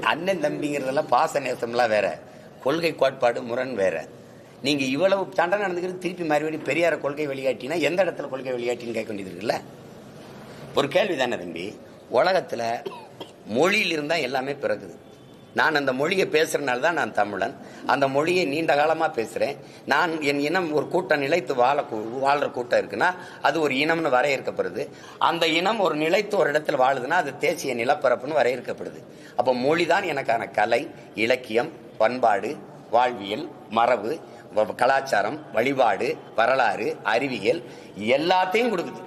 அண்ணன் தம்பிங்கிறதெல்லாம் பாச நேசம்லாம் வேற. கொள்கை கோட்பாடு முரண் வேற. நீங்க இவ்வளவு சண்டை நடந்துக்கிறது திருப்பி மறுபடியும் பெரியார கொள்கை வெளியாட்டினா எந்த இடத்துல கொள்கை வெளியாட்டின்னு கேட்க வேண்டியது இருக்குல்ல? ஒரு கேள்வி தானே தம்பி. உலகத்தில் மொழியில் இருந்தால் எல்லாமே பிறகுது நான் அந்த மொழியை பேசுறதுனால தான் நான் தமிழன். அந்த மொழியை நீண்ட காலமாக பேசுகிறேன் நான் என் இனம் ஒரு கூட்டம் நிலைத்து வாழ வாழ்கிற கூட்டம் இருக்குன்னா அது ஒரு இனம்னு வரையறுக்கப்படுது. அந்த இனம் ஒரு நிலைத்து ஒரு இடத்துல வாழுதுன்னா அது தேசிய நிலப்பரப்புன்னு வரையறுக்கப்படுது. அப்போ மொழி தான் எனக்கான கலை இலக்கியம் பண்பாடு வாழ்வியல் மரபு கலாச்சாரம் வழிபாடு வரலாறு அறிவியல் எல்லாத்தையும் கொடுக்குது.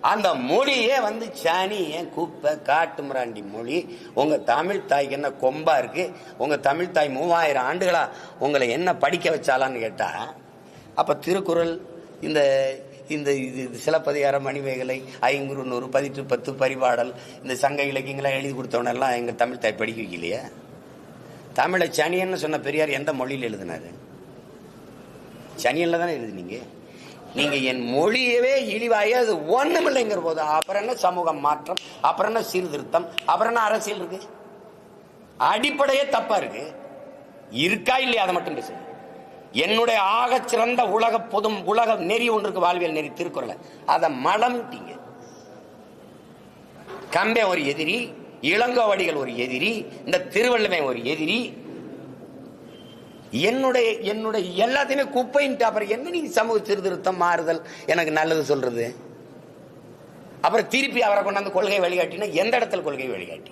அந்த மொழியே வந்து சாணி ஏன் குப்பை காட்டுமிராண்டி மொழி. உங்கள் தமிழ் தாய்க்கு என்ன கொம்பா இருக்கு? உங்கள் தமிழ் தாய் மூவாயிரம் ஆண்டுகளா உங்களை என்ன படிக்க வச்சாலான்னு கேட்டால் அப்போ திருக்குறள் இந்த இந்த இது சிலப்பதிகாரம் மணிமேகலை ஐங்குறு நூறு பதிற்று பத்து பரிபாடல் இந்த சங்க இலக்கியங்களாம் எழுதி கொடுத்தவனெல்லாம் எங்கள் தமிழ் தாய் படிக்க வைக்கலையே? தமிழை சனியன்னு சொன்ன பெரியார் எந்த மொழியில் எழுதினார்? சனியன்ல தானே எழுதுனீங்க? நீங்க என் மொழியவே இழிவாயி அது ஒண்ணுமில்லைங்கிற போது அப்புறம் என்ன சமூக மாற்றம்? அப்புறம் என்ன சீர்திருத்தம்? அப்புறம் என்ன அரசியல் இருக்கு? அடிப்படையே தப்பா இருக்கு. இருக்கா இல்லையா? அதை மட்டும் பேசுங்க. என்னுடைய ஆக சிறந்த உலக பொதும் உலக நெறி ஒன்று வாழ்வியல் நெறி திருக்குறளை. அதை மலம்ட்டீங்க கம்பே ஒரு எதிரி இளங்கோவடிகள் ஒரு எதிரி இந்த திருவள்ளுவன் ஒரு எதிரி என்னுடைய என்னுடைய எல்லாத்தையுமே குப்பைன்ட்டு அப்புறம் என்ன நீங்க சமூக சீர்திருத்தம் மாறுதல்? எனக்கு நல்லது சொல்றது. அப்புறம் திருப்பி அவரை கொண்டாந்து கொள்கை வழிகாட்டினா எந்த இடத்துல கொள்கை வழிகாட்டி?